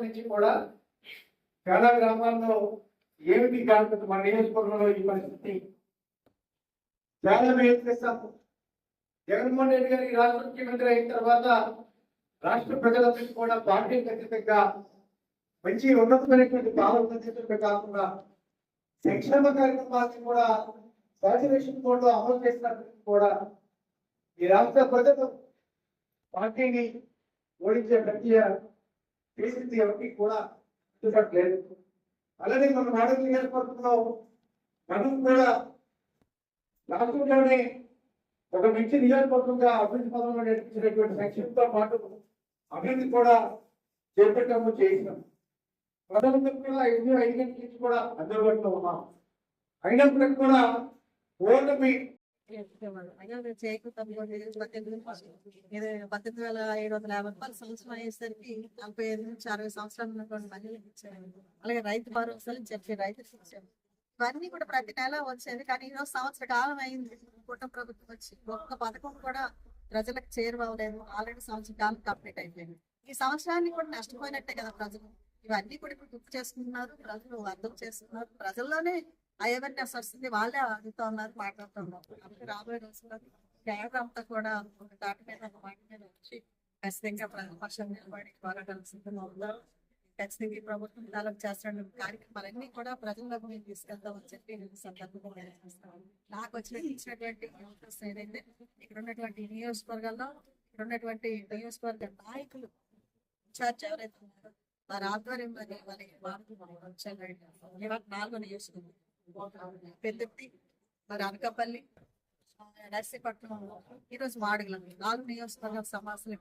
నుంచి కూడా చాలా గ్రామాల్లో ఏమిటి కాకపోతే మన నియోజకవర్గంలో ఈ పరిస్థితి? చాలా మేము చేస్తాము జగన్మోహన్ రెడ్డి గారి రాష్ట్ర ముఖ్యమంత్రి అయిన తర్వాత రాష్ట్ర ప్రజలందరికీ కూడా పార్టీ ఖచ్చితంగా మంచి ఉన్నతమైనటువంటి పాలన అందించడమే కాకుండా సంక్షేమ కార్యక్రమాలను కూడా సాచురేషన్ కోడ్లో అమలు చేసినప్పటికీ కూడా ఈ రాష్ట్ర ప్రజలు పార్టీని ఓడించే ప్రక్రియ పరిస్థితి ఎవరికి కూడా అందుబాటులేదు అలానే మన వాడక నియోజకవర్గంలో మనం కూడా రాష్ట్రంలోనే ఒక మంచి నియోజకవర్గంగా అభివృద్ధి పదంలో నేర్పించినటువంటి సంక్షేమంతో పాటు అభివృద్ధి కూడా చేపట్టాము చేసినాం. ప్రజలందరూ కూడా ఎన్నో ఐదు గంటల నుంచి కూడా అందుబాటులో ఉన్నాం. అయినప్పటికీ కూడా ఓటమి అయ్యా చేయకుండా పద్దెనిమిది ఇది పద్దెనిమిది వేల ఏడు వందల యాభై రూపాయలు సంవత్సరం అయ్యేసరికి నలభై ఐదు నుంచి అరవై సంవత్సరాలు ఉన్నటువంటి మహిళలకు ఇచ్చారు అలాగే రైతు భరోసాలు చెప్పి రైతులకు ఇచ్చారు ఇవన్నీ కూడా ప్రతి నెల వచ్చేది కానీ ఈరోజు సంవత్సర కాలం అయింది కుటుంబ ప్రభుత్వం వచ్చి ఒక్క పథకం కూడా ప్రజలకు చేరువలేదు ఆల్రెడీ సంవత్సర కాలం కంప్లీట్ అయిపోయింది ఈ సంవత్సరాన్ని కూడా నష్టపోయినట్టే కదా ప్రజలు ఇవన్నీ కూడా ఇప్పుడు గుర్తు చేసుకుంటున్నారు ప్రజలు అర్థం చేస్తున్నారు ప్రజల్లోనే అవేర్నెస్ వస్తుంది వాళ్ళే అడుగుతా ఉన్నారు మాట్లాడుతూ ఉన్నారు. కాబట్టి రాబోయే రోజుల్లో కేంద్రం అంతా కూడా దాటి మీద ఒక మాట మీద వచ్చి ఖచ్చితంగా ప్రతిపక్షం నిలబడి పోరాటాలు సిద్ధంగా ఖచ్చితంగా ఈ ప్రభుత్వం తాలూకు చేస్తున్న కార్యక్రమాలన్నీ కూడా ప్రజల్లోకి మేము తీసుకెళ్తామని చెప్పి నేను సందర్భంగా నాకు వచ్చిన ఇచ్చినటువంటి అవకాశం ఏదైతే ఇక్కడ ఉన్నటువంటి నియోజకవర్గాల్లో ఇక్కడ ఉన్నటువంటి నియోజకవర్గ నాయకులు ఇన్ఛార్జ్ ఎవరైతే ఉన్నారో వారి ఆధ్వర్యంలో వారి మార్గం నాలుగో నియోజకవర్గం. పెద్దపి మరి అనకాపల్లి నర్సీపట్నం ఈరోజు మాడుగుల నాలుగు నియోజకవర్గ సమాసాలు